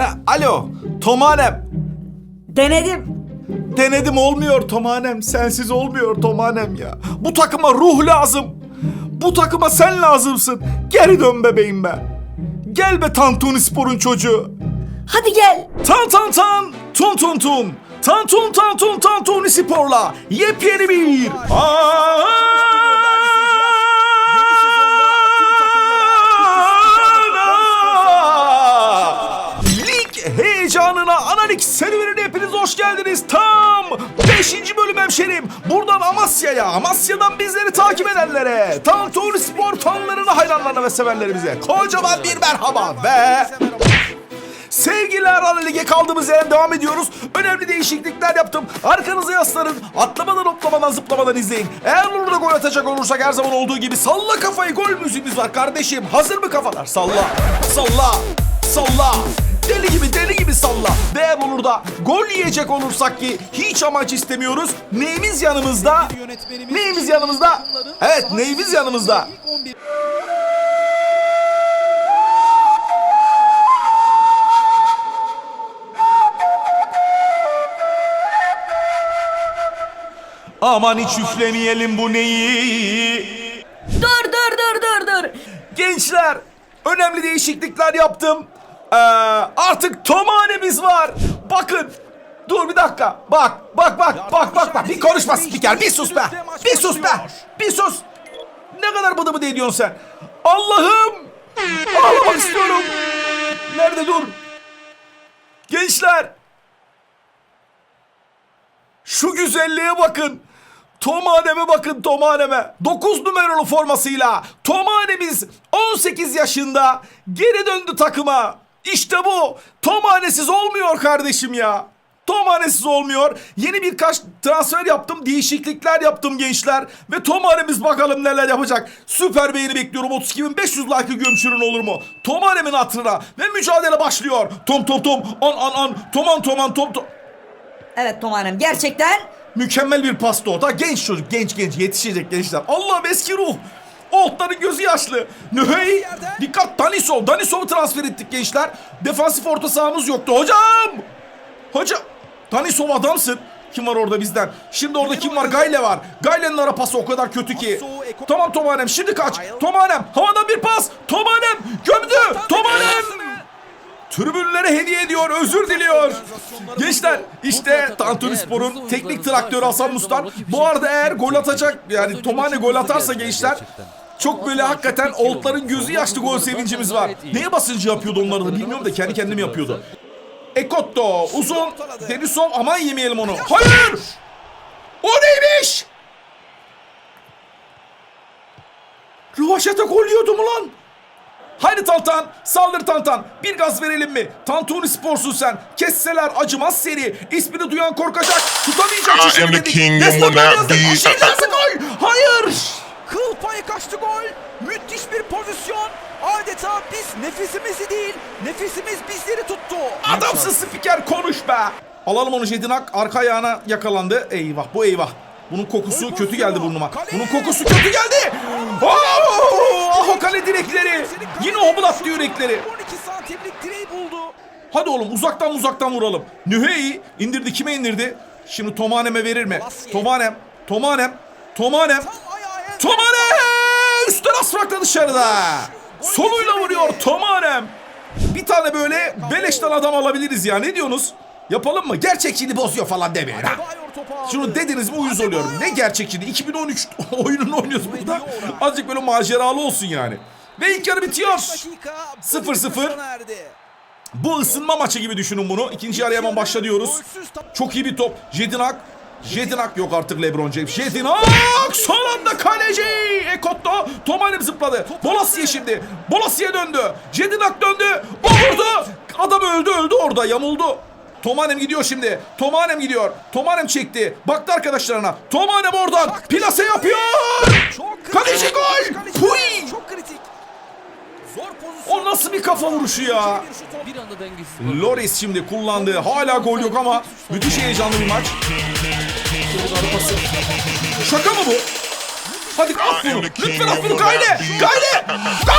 Ha, alo, Tomanem. Denedim. Denedim olmuyor Tomanem. Sensiz olmuyor Tomanem ya. Bu takıma ruh lazım. Bu takıma sen lazımsın. Geri dön bebeğim be. Gel be Tantuni Spor'un çocuğu. Hadi gel. Tan tan tan, tun tun tun. Tantun tantun tantuni sporla yepyeni bir... Ana! Heyecanına analik serüvenine hepiniz hoş geldiniz. Tam 5. bölüm hemşerim. Buradan Amasya'ya, Amasya'dan bizleri takip edenlere, Tantuni Spor fanlarına, hayranlarına ve severlerimize kocaman bir merhaba ve... Sevgiler Ana Lig'e kaldığımız yerden devam ediyoruz. Önemli değişiklikler yaptım. Arkanıza yaslanın. Atlamadan hoplamadan zıplamadan izleyin. Eğer burada gol atacak olursak her zaman olduğu gibi salla kafayı gol müziğimiz var kardeşim. Hazır mı kafalar? Salla. Salla. Salla. Deli gibi deli gibi salla. Ve olur da gol yiyecek olursak ki hiç amaç istemiyoruz. Neyimiz yanımızda? Neyimiz yanımızda? Evet neyimiz yanımızda? Aman hiç üflemeyelim bu neyi. Dur dur dur dur dur. Gençler önemli değişiklikler yaptım. Ee, artık tomhanemiz var. Bakın. Dur bir dakika. Bak bak bak bak bak bak. Bir konuşma spiker. Bir sus be. Bir sus be. Bir sus. Ne kadar bıdı bıdı ediyorsun sen. Allah'ım. Ağlamak istiyorum. Nerede dur. Gençler. Şu güzelliğe bakın. Tomaneme bakın Tomaneme. 9 numaralı formasıyla Tomanemiz 18 yaşında geri döndü takıma. İşte bu. Tomanesiz olmuyor kardeşim ya. Tomanesiz olmuyor. Yeni birkaç transfer yaptım. Değişiklikler yaptım gençler. Ve Tomanemiz bakalım neler yapacak. Süper beğeni bekliyorum. 32.500 like'ı gömçürün olur mu? Tomanemin hatırına. Ve mücadele başlıyor. Tom tom tom. An an an. Toman toman tom tom. Evet Tomanem gerçekten Mükemmel bir pasta o da genç çocuk genç genç yetişecek gençler. Allah'ım eski ruh. Oğutların gözü yaşlı. Nühey. Dikkat Danisov. Danisov'u transfer ettik gençler. Defansif orta sahamız yoktu. Hocam. Hocam. Danisov adamsın. Kim var orada bizden? Şimdi orada kim var? Gayle var. Gayle'nin ara pası o kadar kötü ki. Tamam Tomanem şimdi kaç. Tomanem havadan bir pas. Tomanem gömdü. Tomanem. Tribünlere hediye ediyor, özür diliyor. Gençler işte Tantuni Spor'un teknik traktörü Hasan Mustar. Bu arada eğer gol atacak yani Tomane gol atarsa gençler çok böyle hakikaten Old'ların gözü yaşlı gol sevincimiz var. Neye basıncı yapıyordu onları da bilmiyorum da kendi kendine mi yapıyordu. Ekotto uzun Denisov aman yemeyelim onu. Hayır! O neymiş? Rövaşata gol yiyordu mu lan? Haydi Tantan, saldır Tantan. Bir gaz verelim mi? Tantuni sporsun sen. Kesseler acımaz seri. İsmini duyan korkacak. Tutamayacak I am the dedik. king and will not yazdık. be-. Hayır. Kıl payı kaçtı gol. Müthiş bir pozisyon. Adeta biz nefesimizi değil, nefesimiz bizleri tuttu. Adamsın spiker konuş be. Alalım onu Jedinak. Arka ayağına yakalandı. Eyvah bu eyvah. Bunun kokusu kötü geldi burnuma. Bunun kokusu kötü geldi. Oo! Ah o kale direkleri. Yine oblattı yürekleri. 12 santimlik direği buldu. Hadi oğlum uzaktan uzaktan vuralım. Nüheyi indirdi kime indirdi? Şimdi Tomanem'e verir mi? Tomanem, Tomanem, Tomanem, Üstten asfakla dışarıda. Soluyla vuruyor Tomanem. Bir tane böyle beleşten adam alabiliriz ya ne diyorsunuz? Yapalım mı? Gerçekçiliği bozuyor falan demeyin ha. Şunu dediniz mi uyuz oluyorum. Ne gerçekçiliği? 2013 oyununu oynuyoruz burada. Azıcık böyle maceralı olsun yani. Ve ilk yarı bitiyor. dakika. 0-0. sona erdi. Bu ısınma maçı gibi düşünün bunu. İkinci yarıya hemen başla diyoruz. Çok iyi bir top. Jedinak. Jedinak yok artık Lebron James. Jedinak son anda kaleci. Ekotto. Tomanem zıpladı. Bolasiye şimdi. Bolasiye döndü. Jedinak döndü. O vurdu. Adam öldü öldü orada yamuldu. Tomanem gidiyor şimdi. Tomanem gidiyor. Tomanem çekti. Baktı arkadaşlarına. Tomanem oradan. Plase yapıyor. Kaleci gol. Puy. Çok kritik. Zor pozisyon. O nasıl bir kafa vuruşu ya? Loris şimdi kullandı. Hala gol yok ama müthiş heyecanlı bir maç. Yavuz. Şaka mı bu? Hadi at bunu. Lütfen at bunu Kayle. Kayle. Gol!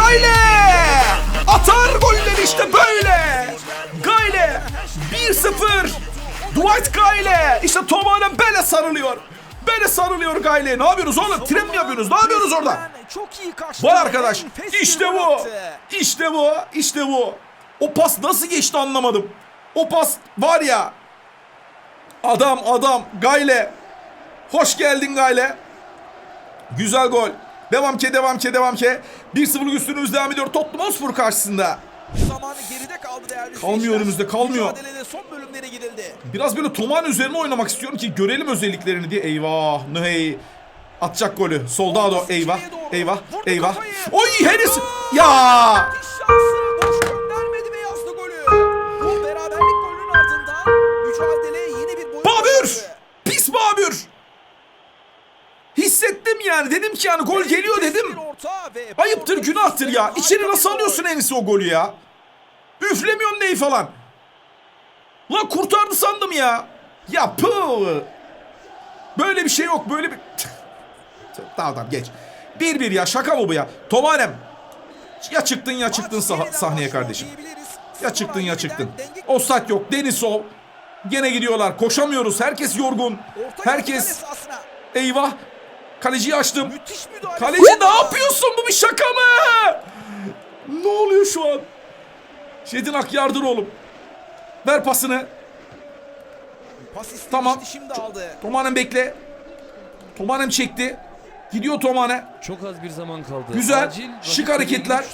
Kayle. Atar golleri işte böyle. Gayle 1-0. Dwight Gayle. İşte Tom Allen böyle sarılıyor. Böyle sarılıyor Gayle. Ne yapıyorsunuz oğlum? Tren mi yapıyorsunuz? Ne yapıyorsunuz orada? Çok iyi kaçtı. Var arkadaş. İşte bu. İşte bu. İşte bu. O pas nasıl geçti anlamadım. O pas var ya Adam adam. Gayle. Hoş geldin Gayle. Güzel gol. Devam ke devam ke devam ke. 1-0'lık üstünümüz devam ediyor Tottenham Hotspur karşısında. Zamanı geride kaldı değerli Kalmıyor önümüzde, kalmıyor. Mücadelede son bölümlere gidildi. Biraz böyle Toman üzerine oynamak istiyorum ki görelim özelliklerini diye. Eyvah. Ney. Atacak golü. Soldado. Eyvah. Eyvah. Eyvah. Oy Harris. Ya. Ki yani gol geliyor dedim. Ayıptır günahtır ya. İçeri nasıl alıyorsun en iyisi o golü ya? Üflemiyorsun neyi falan. Lan kurtardı sandım ya. Ya puh. Böyle bir şey yok böyle bir... tamam tamam geç. Bir bir ya şaka mı bu ya? Tomanem. Ya çıktın ya çıktın sah- sahneye kardeşim. Ya çıktın ya çıktın. Offside yok. Denisov. Gene gidiyorlar. Koşamıyoruz. Herkes yorgun. Herkes eyvah. Kaleciyi açtım. Müthiş müdahale. Kaleci ne yapıyorsun? Bu bir şaka mı? Ne oluyor şu an? Şedin Ak yardır oğlum. Ver pasını. Pas Tamam. şimdi aldı. Tomanem bekle. Tomanem çekti. Gidiyor Tomane. Çok az bir zaman kaldı. Güzel, Acil şık hareketler.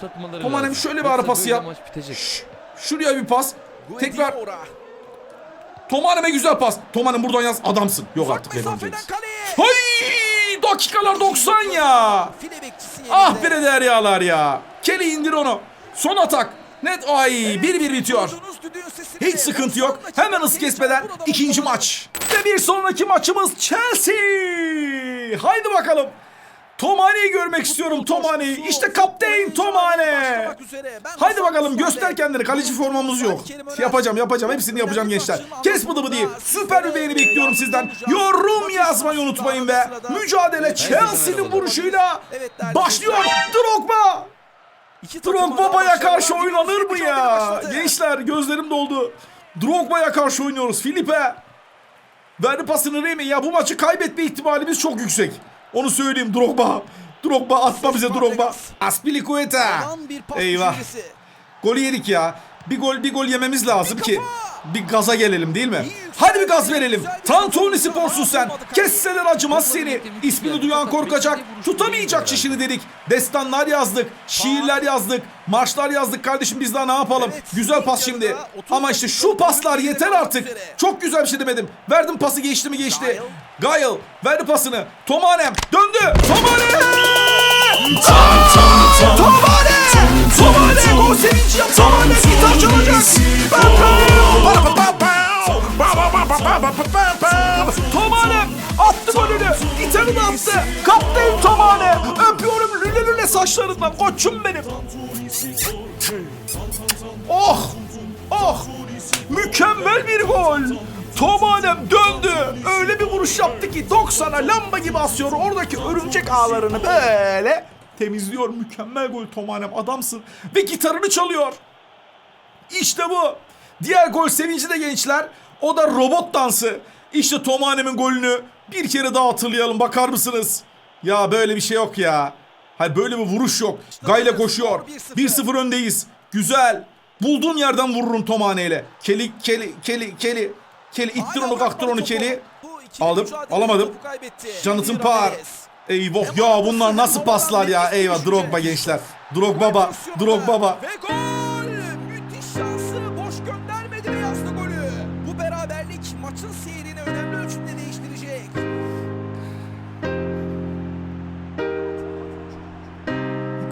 Tomanem şöyle bir ara pası yap. Şuraya bir pas. Tekrar. Tomanem'e güzel pas. Tomanem buradan yaz adamsın. Yok Uzak artık mesafeden. Hay! Dakikalar 90 ya. Ah be deryalar ya. Kelly indir onu. Son atak. Net ay 1-1 bitiyor. Hiç sıkıntı yok. 90 dakika Hemen hız kesmeden ikinci maç. Ve bir sonraki maçımız Chelsea. Haydi bakalım. Tomane'yi görmek istiyorum Tomane'yi. İşte kapteyn Tomane. Haydi bakalım göster kendini. Kaleci formamız yok. Önemli. Yapacağım yapacağım. Hepsini yapacağım gençler. Kes bıdı diye. Süper bir beğeni bekliyorum sizden. Yorum yazmayı unutmayın be. Mücadele Chelsea'nin vuruşuyla başlıyor. Drogba. Drogba'ya karşı oynanır mı ya? Gençler gözlerim doldu. Drogba'ya karşı oynuyoruz. Filipe. Verdi pasını Remy. Ya bu maçı kaybetme ihtimalimiz çok yüksek. Onu söyleyeyim Drogba. Drogba atma bize Drogba. Aspilicueta. Eyvah. Golü yedik ya. Bir gol bir gol yememiz lazım Bir ki kafa. Bir gaza gelelim değil mi? Hadi bir gaz verelim. Tantuni sporsun sen. Kesseler acımaz seni. İsmini duyan korkacak. Tutamayacak çişini dedik. Destanlar yazdık. Şiirler yazdık. Marşlar yazdık kardeşim biz daha ne yapalım? Evet, Güzel pas şimdi. Ama işte şu paslar yeter artık. Çok güzel bir şey demedim. Verdim pası geçti mi geçti. Gayle verdi pasını. Tomanem döndü. Tomane! Tomane! Tomane! Gol sevinci yap. Tomane gitar çalacak. Tomane attı golünü. Gitarını attı. Kaptayım Tomane. Öpüyorum lüle lüle saçlarından. Koçum benim. Oh! Oh! Mükemmel bir gol. Tomanem döndü. Öyle bir vuruş yaptı ki 90'a lamba gibi asıyor. Oradaki örümcek ağlarını böyle temizliyor. Mükemmel gol Tomanem adamsın. Ve gitarını çalıyor. İşte bu. Diğer gol sevinci de gençler. O da robot dansı. İşte Tomanem'in golünü bir kere daha hatırlayalım. Bakar mısınız? Ya böyle bir şey yok ya. Hayır böyle bir vuruş yok. Gayle koşuyor. 1-0 öndeyiz. Güzel. Bulduğum yerden vururum Tomane ile. Keli, keli, keli, keli. Keli ittir onu bırakmadı onu keli. Aldım, alamadım. Jonathan Parr. Eyvah ya bunlar nasıl paslar ya. Eyvah Drogba gençler. Drogba baba. Drogba baba. Maçın seyrini önemli ölçüde değiştirecek.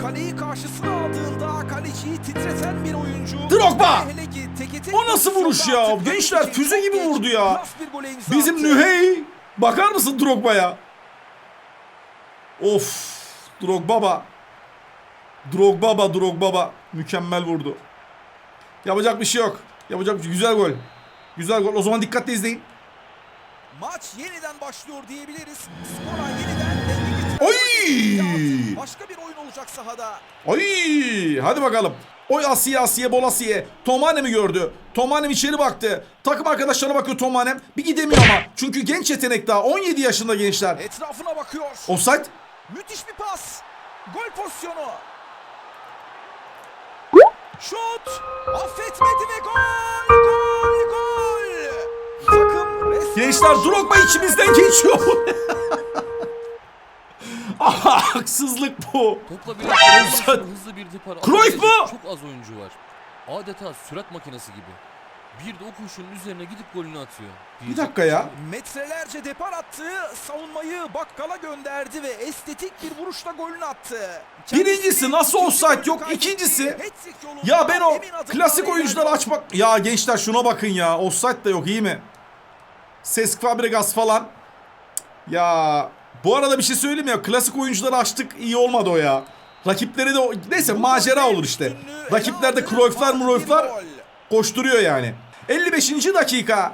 Kaleyi karşısına aldığında kaleciyi titreten bir oyuncu. Drogba! O nasıl vuruş ya? Gençler füze gibi vurdu ya. Bizim. Nühey. Bakar mısın Drogba'ya? Of. Drogbaba. Drogbaba, Drogbaba. Mükemmel vurdu. Yapacak bir şey yok. Yapacak bir şey. Güzel gol. Güzel gol. O zaman dikkatle izleyin. Maç yeniden başlıyor diyebiliriz. Skora yeniden. Oy! Başka bir oyun olacak sahada. Ay! Hadi bakalım. Oy Asiye Asiye bol Asiye. Tomanem'i gördü. Tomanem içeri baktı. Takım arkadaşlarına bakıyor Tomanem. Bir gidemiyor ama. Çünkü genç yetenek daha. 17 yaşında gençler. Etrafına bakıyor. Offside. Müthiş bir pas. Gol pozisyonu. Şut. Affetmedi ve gol. Gol. Gol. Gençler Drogba içimizden geçiyor. Aha, haksızlık bu. Topla Offside. hızlı bir depar Cruyff mu? Çok az oyuncu var. Adeta sürat makinesi gibi. Bir de o koşunun üzerine gidip golünü atıyor. Bir dakika ya. metrelerce depar attı. Savunmayı bakkala gönderdi ve estetik bir vuruşla golünü attı. Birincisi nasıl offside yok, ikincisi- Ya ben o klasik oyuncuları açmak... Ya gençler şuna bakın ya. Offside de yok iyi mi? Ses Fabregas falan. Ya bu arada bir şey söyleyeyim ya. Klasik oyuncuları açtık iyi olmadı o ya. Rakipleri de. Neyse macera olur işte. Rakiplerde. Cruyff'lar Muruyff'lar koşturuyor yani. 55. dakika.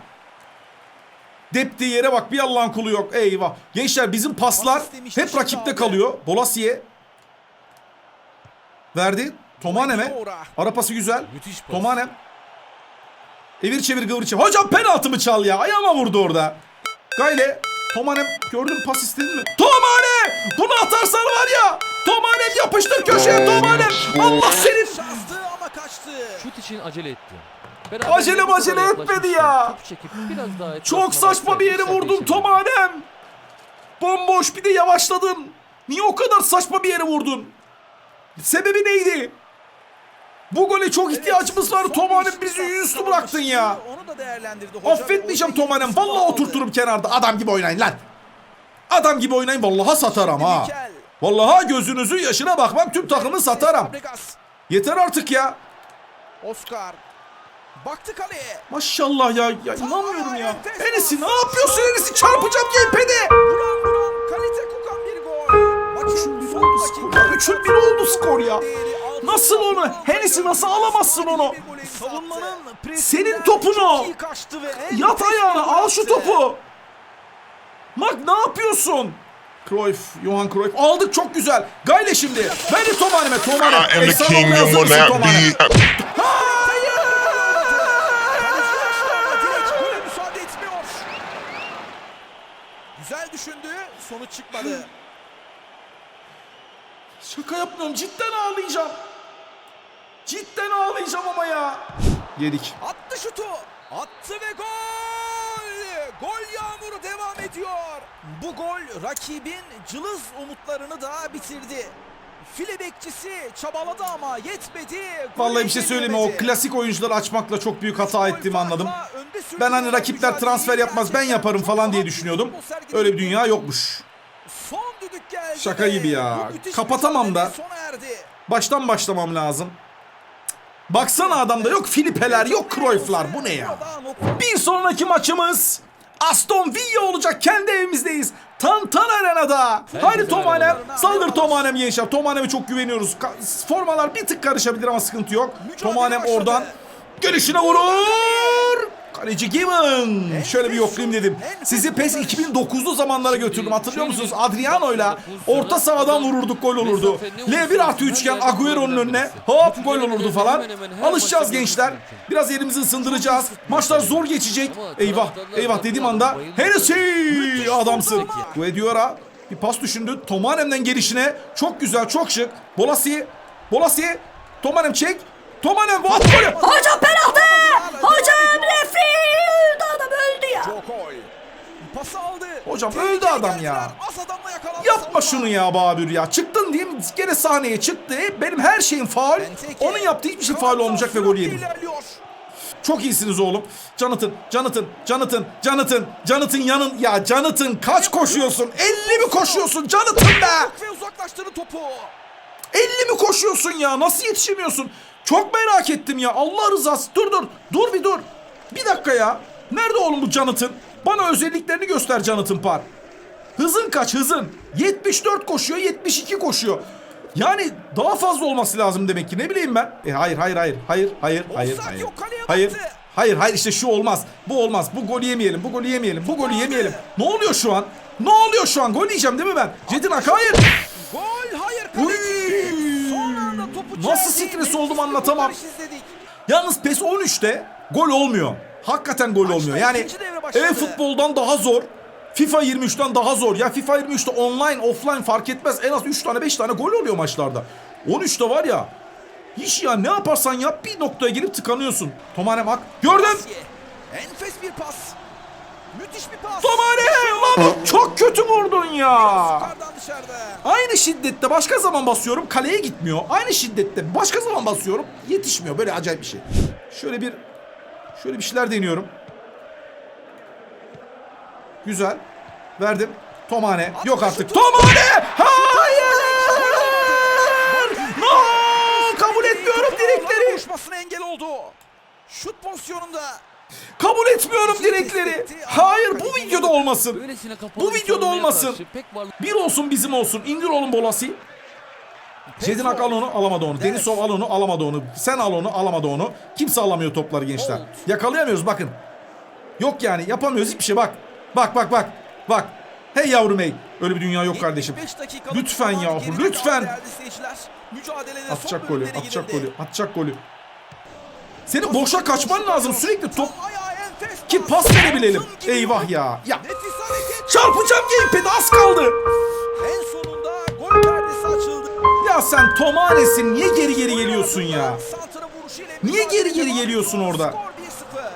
Deptiği yere bak bir Allah'ın kulu yok. Eyvah. Gençler bizim paslar hep rakipte kalıyor. Bolasiye. Verdi. Tomanem'e. Ara pası güzel. Tomanem. Evir çevir kıvır çevir. Hocam penaltı mı çal ya? Ayağıma vurdu orada. Gayle. Tomanem gördün pas istedin mi? Tomane! Bunu atarsan var ya. Tomanem yapıştır köşeye Tomanem. Allah senin. Şanstı ama kaçtı. Şut için acele etti. Acele bir macele topa etmedi ya. çekip biraz daha Çok saçma bir yere değişirdi. Tomanem. Bomboş bir de yavaşladın. Niye o kadar saçma bir yere vurdun? Sebebi neydi? Bu gole çok ihtiyacımız var. Tomanem bizi yüzüstü bıraktın ya. Onu da değerlendirdi. Hoca. Affetmeyeceğim Tomanem. Vallahi oturturum kenarda. Adam gibi oynayın lan. Adam gibi oynayın. Vallahi satarım ha. Vallahi gözünüzün yaşına bakmam. Tüm takımı satarım. Yeter artık ya. Oscar. Baktı kaleye. Maşallah ya. Ya inanmıyorum ya. Enesi ne yapıyorsun Enesi? Çarpacağım gamepad'e. Vuran vuran kalite kokan bir gol. Maçın son oldu skor ya. dakika. Üçün bir oldu skor ya. Nasıl onu? Hennessy nasıl alamazsın onu? Senin topun o. Yat ayağına al şu topu. Bak ne yapıyorsun? Cruyff, Johan Cruyff. Aldık çok güzel. Gayle şimdi. Ver de Tomanem'e. Tomanem. I am the Efsane king olmaya hazır mısın müsaade etmiyor. Güzel düşündü. Sonuç çıkmadı. Şaka yapmıyorum. Cidden ağlayacağım. Cidden ağlayacağım ama ya. Yedik. Attı şutu. Attı ve gol. Gol yağmuru devam ediyor. Bu gol rakibin cılız umutlarını da bitirdi. File bekçisi çabaladı ama yetmedi. Vallahi bir şey söyleyeyim mi? O klasik oyuncuları açmakla çok büyük hata ettiğimi anladım. Ben hani rakipler transfer yapmaz ben yaparım falan diye düşünüyordum. Öyle bir dünya yokmuş. Son düdük geldi. Şaka gibi ya. Kapatamam da. Baştan başlamam lazım. Baksana adamda yok Filipeler yok Cruyff'lar bu ne ya? Bir sonraki maçımız Aston Villa olacak kendi evimizdeyiz. Tantan Arena'da. Haydi Tomanem. Saldır Tomanem gençler. Tomanem'e çok güveniyoruz. Formalar bir tık karışabilir ama sıkıntı yok. Tomanem oradan gelişine vurur. Kaleci Given. Şöyle bir yoklayayım dedim. Sizi PES 2009'lu zamanlara götürdüm. Hatırlıyor musunuz? Adriano'yla orta sahadan vururduk gol olurdu. L1 artı üçgen Agüero'nun önüne hop gol olurdu falan. Alışacağız gençler. Biraz elimizi ısındıracağız. Maçlar zor geçecek. Eyvah eyvah dediğim anda Hennessy adamsın. Guediora bir pas düşündü. Tomanem'den gelişine çok güzel çok şık. Bolasi Bolasi Tomanem çek. Tomanem at golü. Hocam penaltı. Hocam refri öldü adam öldü ya. Pası aldı. Hocam öldü adam ya. Yapma şunu ya Babür ya. Çıktın diyeyim gene sahneye çıktı. Benim her şeyim faul. Benteke. Onun yaptığı hiçbir şey faul Kanada olmayacak ve gol yedim. Çok iyisiniz oğlum. Jonathan, Jonathan, Jonathan, Jonathan, Jonathan yanın. Ya Jonathan kaç koşuyorsun? 50 mi koşuyorsun Jonathan be? Ve uzaklaştırdı topu. 50 mi koşuyorsun ya? Nasıl yetişemiyorsun? Çok merak ettim ya. Allah rızası. Dur dur. Dur bir dur. Bir dakika ya. Nerede oğlum bu Jonathan? Bana özelliklerini göster Jonathan Parr. Hızın kaç hızın? 74 koşuyor, 72 koşuyor. Yani daha fazla olması lazım demek ki. Ne bileyim ben? E hayır, hayır, hayır. Hayır, hayır, hayır, hayır. Hayır. Hayır, hayır işte şu olmaz. Bu olmaz. Bu golü yemeyelim. Bu golü yemeyelim. Bu golü yemeyelim. Ne oluyor şu an? Ne oluyor şu an? Gol yiyeceğim değil mi ben? Cedin Ak hayır. Gol hayır. Uy. Nasıl stres oldum anlatamam. Yalnız PES 13'te gol olmuyor. Hakikaten gol olmuyor. Yani evet futboldan daha zor. FIFA 23'ten daha zor. Ya FIFA 23'te online, offline fark etmez. En az 3 tane 5 tane gol oluyor maçlarda. 13'te var ya. Hiç ya ne yaparsan yap bir noktaya gelip tıkanıyorsun. Tomane bak. Gördüm. Enfes bir pas. Müthiş bir pas. Tomane! Lan çok kötü vurdun ya. Aynı şiddette başka zaman basıyorum kaleye gitmiyor. Aynı şiddette başka zaman basıyorum yetişmiyor. Böyle acayip bir şey. Şöyle bir şöyle bir şeyler deniyorum. Güzel. Verdim. Tomane. Yok artık. Tomane! Hayır! No! Kabul etmiyorum direkleri. buluşmasına engel oldu. Şut pozisyonunda. Kabul etmiyorum direkleri. Hayır bu videoda olmasın. Bu videoda olmasın. Bir olsun bizim olsun. İndir oğlum Bolasi. Cedin Ak al onu alamadı onu. Denisov al onu alamadı onu. Sen al onu alamadı onu. Kimse alamıyor topları gençler. Yakalayamıyoruz bakın. Yok yani yapamıyoruz hiçbir şey bak. Bak bak bak. Bak. Hey yavrum hey. Öyle bir dünya yok kardeşim. 75 dakikalık Lütfen yahu, lütfen. Atacak golü, atacak golü, atacak golü. Senin boşa kaçman lazım sürekli top. Ki pas. verebilelim. Eyvah ya. Ya çarpacağım gamepad'e az kaldı. En sonunda gol perdesi açıldı. Ya sen Tomanes'in niye geri geri geliyorsun ya? Niye geri geri geliyorsun orada? Skor 1-0.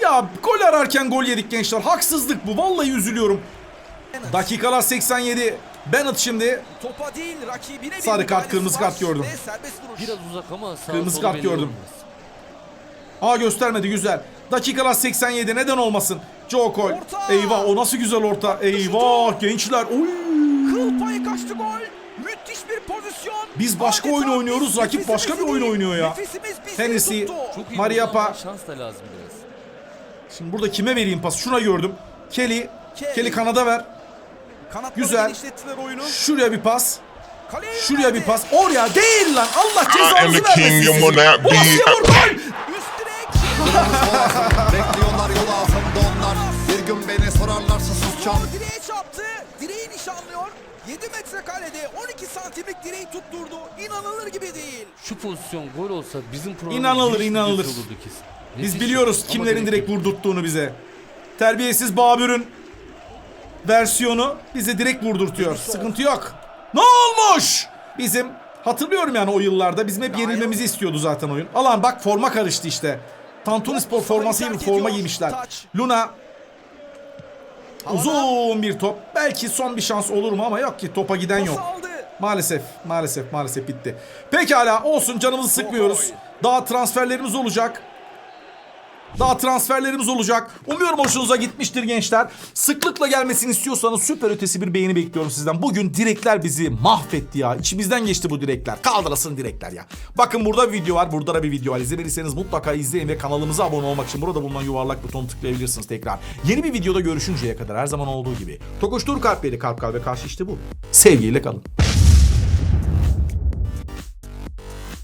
Ya gol ararken gol yedik gençler. Haksızlık bu. Vallahi üzülüyorum. Dakikalar 87. Bennett şimdi Topa değil rakibine Sarı kart, kırmızı kart gördüm. biraz uzak ama Kırmızı kart gördüm. olmaz. Aa göstermedi güzel. Dakikalar 87 neden olmasın? Joe Cole. Orta. Eyvah o nasıl güzel orta. Eyvah gençler. Oy. Kıl payı kaçtı gol. Müthiş bir pozisyon. Biz başka Adeta oyun oynuyoruz, rakip başka bir oyun oynuyor ya. Hennessy. tuttu. Çok iyi Mariapa. Şans da lazım biraz. Şimdi burada kime vereyim pas? Şuna gördüm. Kelly. Kelly. Kelly kanada ver. Kanatları Güzel. Şuraya bir pas. Kaleye Şuraya bir yöneldi. pas. Oraya değil lan. Allah cezanızı vermesin. Bu nasıl gol? Bekliyorlar yol altında onlar Bir gün beni sorarlarsa susacağım direğe çarptı. Direği nişanlıyor. 7 metrekarede 12 santimlik direği tutturdu. İnanılır gibi değil. Şu pozisyon gol olsa bizim programın İnanılır, inanılır. kesin. Biz Nefis biliyoruz ama kimlerin direkt vurdurttuğunu bize. Terbiyesiz Babür'ün versiyonu bize direkt vurdurtuyor. Sıkıntı yok. Ne olmuş? Bizim hatırlıyorum yani o yıllarda bizim hep yenilmemizi istiyordu zaten oyun. Alan bak forma karıştı işte. Tantuni Spor forması gibi forma giymişler. Luna uzun bir top. Belki son bir şans olur mu ama yok ki topa giden yok. Maalesef, maalesef, maalesef bitti. Pekala olsun canımızı sıkmıyoruz. Daha transferlerimiz olacak. Daha transferlerimiz olacak. Umuyorum hoşunuza gitmiştir gençler. Sıklıkla gelmesini istiyorsanız süper ötesi bir beğeni bekliyorum sizden. Bugün direkler bizi mahvetti ya. İçimizden geçti bu direkler. Kaldırasın direkler ya. Bakın burada bir video var. Burada da bir video var. İzlemediyseniz mutlaka izleyin ve kanalımıza abone olmak için burada bulunan yuvarlak butonu tıklayabilirsiniz tekrar. Yeni bir videoda görüşünceye kadar her zaman olduğu gibi. Tokuştur kalpleri kalp kalbe karşı işte bu. Sevgiyle kalın.